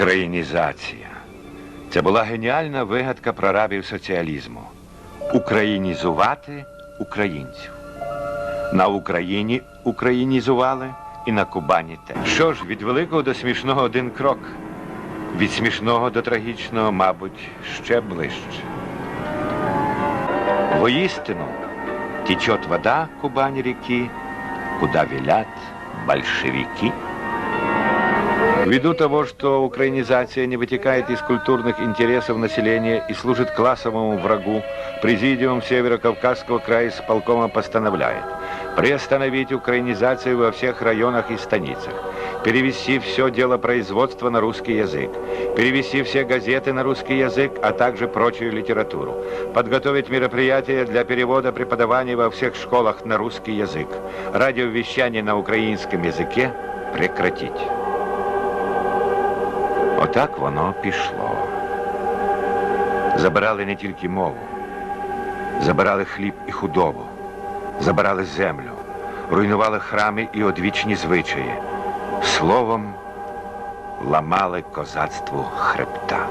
Українізація. Це була геніальна вигадка прорабів соціалізму. Українізувати українців. На Україні українізували і на Кубані теж. Що ж, від великого до смішного один крок. Від смішного до трагічного, мабуть, ще ближче. Воістину течет вода Кубань реки, куда велят большевики. Ввиду того, что украинизация не вытекает из культурных интересов населения и служит классовому врагу, Президиум Северо-Кавказского края с полкома постановляет приостановить украинизацию во всех районах и станицах, перевести все дело производства на русский язык, перевести все газеты на русский язык, а также прочую литературу, подготовить мероприятия для перевода преподавания во всех школах на русский язык, радиовещание на украинском языке прекратить. Отак воно пішло. Забирали не тільки мову, забирали хліб і худобу, забирали землю, руйнували храми і одвічні звичаї. Словом, ламали козацтву хребта.